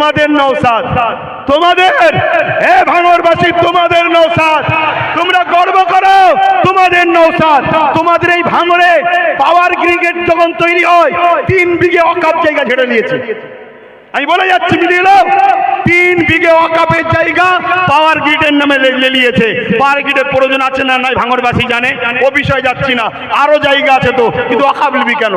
তোমাদের নৌসাদ তোমাদের? হে ভাঙরবাসী, তোমাদের নৌসাদ তোমরা গর্ব করো, তোমাদের নৌসাদ তোমাদের এই ভাঙরে পাওয়ার ক্রিকেট যখন তৈরি হয়, তিন বিঘে অকাপ জায়গা ছেড়ে নিয়েছে। আমি বলে যাচ্ছি মিলিয়ে নাও। তিন বিঘে অকাপের জায়গা পাওয়ার গ্রিডের নামে লেলিয়েছে। পাওয়ার গ্রিডের প্রয়োজন আছে না নাই, ভাঙরবাসী জানে। ও বিষয়ে যাচ্ছি না। আরও জায়গা আছে তো, কিন্তু অকাপ লিবি কেন?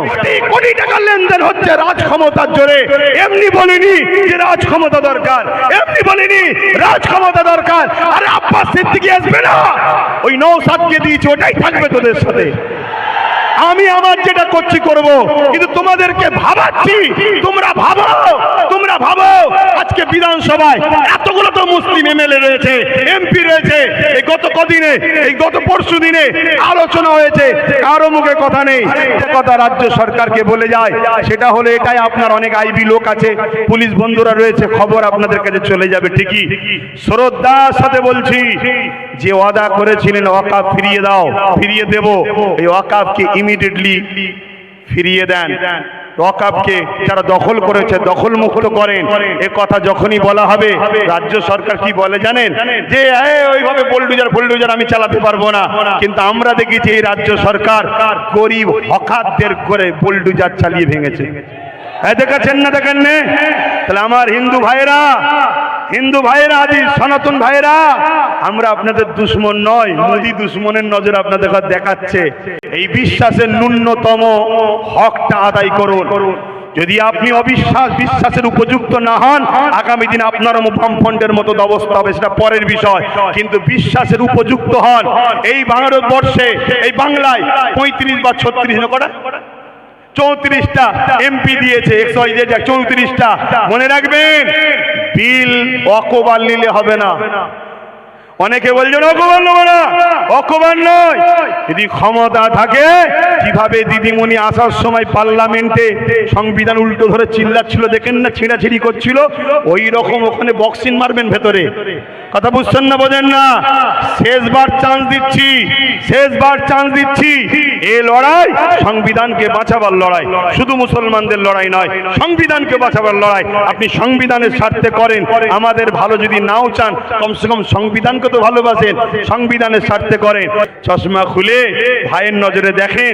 কোটি টাকার লেনদেন হচ্ছে রাজ ক্ষমতার জোরে। এমনি বলিনি যে রাজ ক্ষমতা দরকার। এমনি বলিনি রাজ ক্ষমতা দরকার। আরে আব্বাস সিদ্দিকি আসবে না। ওই নৌসাদকে দিয়েছে, ওটাই থাকবে তোদের সাথে। আমি আমার যেটা করছি করব, কিন্তু তোমাদেরকে ভাবাচ্ছি। তোমরা ভাবো তোমরা ভাবো, আজকে বিধানসভায় এতগুলো তো মুসলিম এমএলএ রয়েছে, এমপি রয়েছে, এই গত কদিনে, এই গত পরশু দিনে আলোচনা হয়েছে, কারও মুখে কথা নেই। কথা রাজ্য সরকারকে বলে যায়, সেটা হলো এটাই, আপনার অনেক আইবি লোক আছে, পুলিশ বন্ধুরা রয়েছে, খবর আপনাদের কাছে চলে যাবে ঠিকই। শ্রদ্ধার সাথে বলছি যে ওয়াদা করেছিলেন ওয়াকাফ ফিরিয়ে দাও, ফিরিয়ে দেব। এই ওয়াকাফকে ইমিডিয়েটলি ফিরিয়ে দেন। ওয়াকাফকে যারা দখল করেছে দখল মুক্ত করেন। এ কথা যখনই বলা হবে, রাজ্য সরকার কি বলে জানেন? যে ওইভাবে বোল্ডুজার ফোল্ডুজার আমি চালাতে পারব না। কিন্তু আমরা দেখেছি এই রাজ্য সরকার গরিব হকাতদের করে বোল্ডুজার চালিয়ে ভেঙেছে। হ্যাঁ দেখাচ্ছেন না দেখেন নে? তাহলে আমার হিন্দু ভাইরা হিন্দু ভাইরা আদি সনাতন ভাইরা আমরা আপনাদের দুশ্মন নয়, মোদি দুশ্মনের নজর আপনাদের দেখাচ্ছে। এই বিশ্বাসের ন্যূনতম হকটা আদায় করুন। যদি আপনি অবিশ্বাস, বিশ্বাসের উপযুক্ত না হন, আগামী দিন আপনার বামফ্রন্টের মতো অবস্থা হবে, সেটা পরের বিষয়। কিন্তু বিশ্বাসের উপযুক্ত হন, এই ভারতবর্ষে, এই বাংলায় পঁয়ত্রিশ বা ছত্রিশ কটা চৌত্রিশটা এমপি দিয়েছে একশো চৌত্রিশটা। মনে রাখবেন, বিল অকবার নিলে হবে না। অনেকে বলছেন, অকবার নেব না। অকবার নয়। যদি ক্ষমতা থাকে কীভাবে দিদিমণি আসার সময় পার্লামেন্টে সংবিধান উল্টো ধরে চিল্লাচ্ছিল, দেখেন না, ছিঁড়াছিড়ি করছিল? ওই রকম ওখানে বক্সিং মারবেন ভেতরে। কথা বুঝছেন না, বোঝেন না? শেষবার চান্স দিচ্ছি, শেষবার চান্স দিচ্ছি। এ লড়াই সংবিধানকে বাঁচাবার লড়াই। শুধু মুসলমানদের লড়াই নয়, সংবিধানকে বাঁচাবার লড়াই। আপনি সংবিধানের স্বার্থে করেন, আমাদের ভালো যদি নাও চান, কমসে কম সংবিধানকে তো ভালোবাসেন, সংবিধানের স্বার্থে করেন। চশমা খুলে ভাইয়ের নজরে দেখেন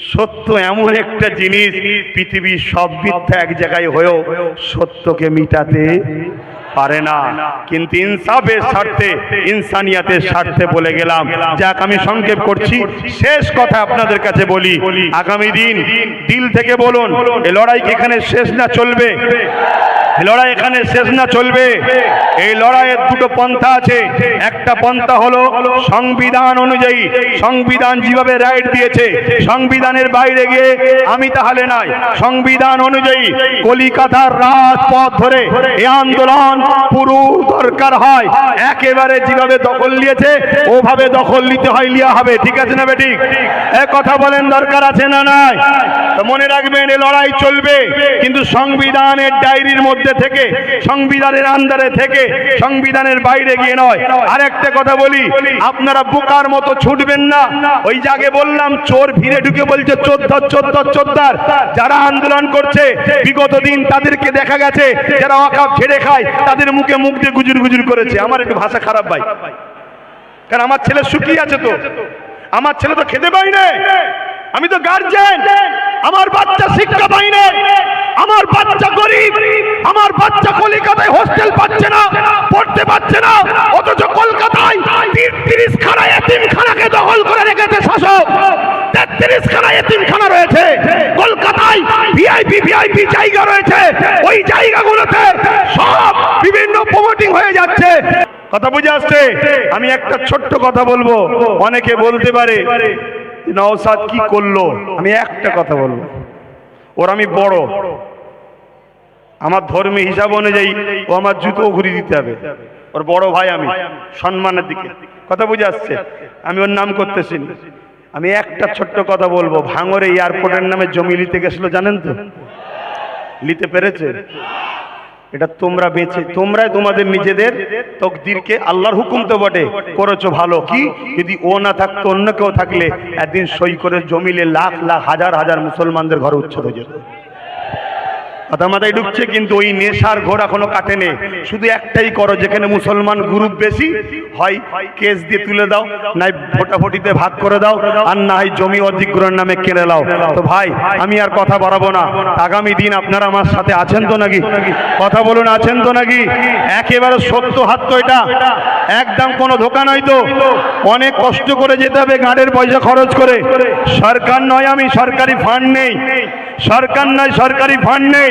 সত্য এমন একটা জিনিস, পৃথিবীর সব মিথ্যা এক জায়গায় হয়েও সত্যকে মিটাতে পারে না। কিন্তু ইনসাফের স্বার্থে, ইনসানিয়াতের স্বার্থে বলে গেলাম। যাক, আমি সংক্ষেপ করছি। শেষ কথা আপনাদের কাছে বলি। আগামী দিন দিল থেকে বলুন, এ লড়াই এখানে শেষ না চলবে? লড়াই এখানে শেষ না, চলবে। এই লড়াইয়ের দুটো পন্থা আছে। একটা পন্থা হলো সংবিধান অনুযায়ী। সংবিধান যেভাবে রাইট দিয়েছে, সংবিধানের বাইরে গিয়ে আমি তাহলে নাই। সংবিধান অনুযায়ী কলিকাতার রাজপথ ধরে এ আন্দোলন পুরো দরকার হয়। একেবারে যেভাবে দখল নিয়েছে, ওভাবে দখল নিতে হয় লিয়া হবে। ঠিক আছে না বেঠিক? এ কথা বলেন, দরকার আছে না নাই? মনে রাখবেন, এ লড়াই চলবে। কিন্তু সংবিধানের ডায়েরির মধ্যে থেকে, সংবিধানের আন্দারে থেকে, সংবিধানের বাইরে গিয়ে নয়। আরেকটা কথা বলি, আপনারা বোকার মতো ছুটবেন না। ওই জাগে বললাম, চোর ভিড়ে ঢুকে বলছে চোদ্দার চোদ্দার চোদ্দার যারা আন্দোলন করছে, বিগত দিন তাদেরকে দেখা গেছে, যারা অকাপ ছেড়ে খায়, তাদের মুখে মুখ দিয়ে গুজুর গুজুর করেছে। আমার একটু ভাষা খারাপ ভাই। কারণ আমার ছেলে শুকিয়ে আছে তো। আমার ছেলে তো খেতে পাই না আমি তো গার্জেন আমার বাচ্চা শিক্ষা পাই না আমার বাচ্চা গরিব। আমার বাচ্চা কলিকাতায় হোস্টেল পাচ্ছে না, পড়তে পাচ্ছে না। অথচ কলকাতায় তিরিশ খানা এতিমখানাকে দখল করে রেখেছে শাসক। তেত্রিশ খানা এতিমখানা রয়েছে। কলকাতায় ভিআইপি ভিআইপি জায়গা রয়েছে। ওই জায়গাগুলোতে সব বিভিন্ন প্রমোটিং হয়ে যাচ্ছে। কথা বুঝে আসছে? আমি একটা ছোট্ট কথা বলব। অনেকে বলতে পারে নওসাদ কি করল? আমি একটা কথা বলব। ওর আমি বড়। আমার ধর্মী হিসাব অনুযায়ী ও আমার জুতো ঘুরিয়ে দিতে হবে। ওর বড় ভাই আমি, সম্মানের দিকে। কথা বুঝে আসছে? আমি ওর নাম করতেছি আমি একটা ছোট্ট কথা বলব। ভাঙরে এয়ারপোর্টের নামে জমি নিতে গেছিল, জানেন তো? নিতে পেরেছে? এটা তোমরা বেঁচে তোমরাই তোমাদের নিজেদের তকদিরকে আল্লাহর হুকুম তো বটে। করেছ ভালো। কি? যদি ও না থাকতো, অন্য কেউ থাকলে একদিন সই করে জমিলে লাখ লাখ, হাজার হাজার মুসলমানদের ঘর উচ্ছেদ হয়ে যেত। কথা মাথায় ঢুকছে, কিন্তু ওই নেশার ঘোর এখনও কাটেনি শুধু একটাই করো, যেখানে মুসলমান গ্রুপ বেশি হয় কেস দিয়ে তুলে দাও, নাই ভোটাভুটিতে ভাগ করে দাও, আর না হয় জমি অধিগ্রহণ নামে কেড়ে দাও তো ভাই, আমি আর কথা বাড়াবো না। আগামী দিন আপনারা আমার সাথে আছেন তো নাকি? কথা বলুন, আছেন তো নাকি? একেবারে সত্য হাত তো এটা একদম কোনো ধোকা নয় তো। অনেক কষ্ট করে যেতে হবে, গাড়ির পয়সা খরচ করে। সরকার নয় আমি, সরকারি ফান্ড নেই। সরকার নয়, সরকারি ফান্ড নেই।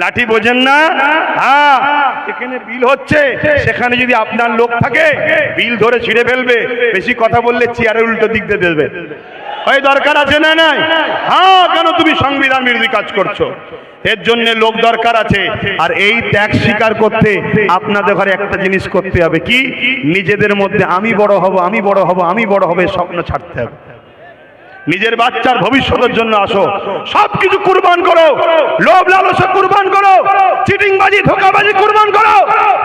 লাঠি বোঝেন না? হ্যাঁ এখানে বিল হচ্ছে, সেখানে যদি আপনার লোক থাকে, বিল ধরে ছিঁড়ে ফেলবে। বেশি কথা বললে চেয়ারের উল্টো দিক দিয়ে দেবে। ওই দরকার আছে না নাই? হ্যাঁ কেন তুমি সংবিধান বিরোধী কাজ করছ? এর জন্য লোক দরকার আছে। আর এই ত্যাগ স্বীকার করতে আপনাদের ঘরে একটা জিনিস করতে হবে কি? নিজেদের মধ্যে আমি বড় হব, আমি বড় হব, আমি বড় হবে স্বপ্ন ছাড়তে হবে। নিজের বাচ্চার ভবিষ্যতের জন্য আসো। সবকিছু কুরবান করো। লোভ লালসা কুরবান করো। চিটিংবাজি, ধোকাবাজি কুরবান করো।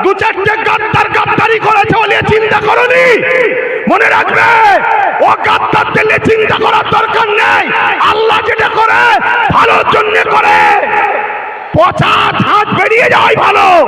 দু চারটে গাদ্দার গাদ্দারি করেছে বলে চিন্তা করনি। মনে রাখবে, ও গাদ্দারদের নিয়ে চিন্তা করার দরকার নেই। আল্লাহ যেটা করে, ভালোর জন্য করে। পচা ঝাঁট বেরিয়ে যায় ভালো।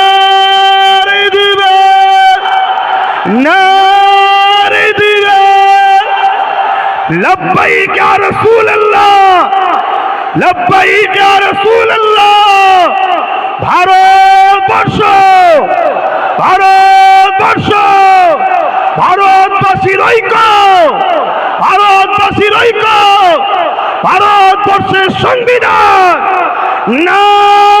নারে দিবে লব্বাইক ইয়া রাসূলুল্লাহ। লব্বাইক ইয়া রাসূলুল্লাহ। ভারতবর্ষ। ভারতবর্ষ। ভারতবাসীর ঐক্য। ভারতবাসীর ঐক্য। ভারতবর্ষের সংবিধান। নারে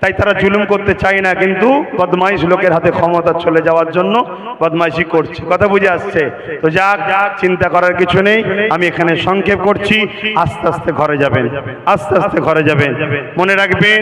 তাই তারা জুলুম করতে চায় না, কিন্তু বদমাইশ লোকের হাতে ক্ষমতা চলে যাওয়ার জন্য বদমাইশি করছে। কথা বুঝে আসছে? তো যাক, চিন্তা করার কিছু নেই, আমি এখানে সংক্ষেপ করছি। আস্তে আস্তে ঘরে যাবেন, আস্তে আস্তে ঘরে যাবেন। মনে রাখবেন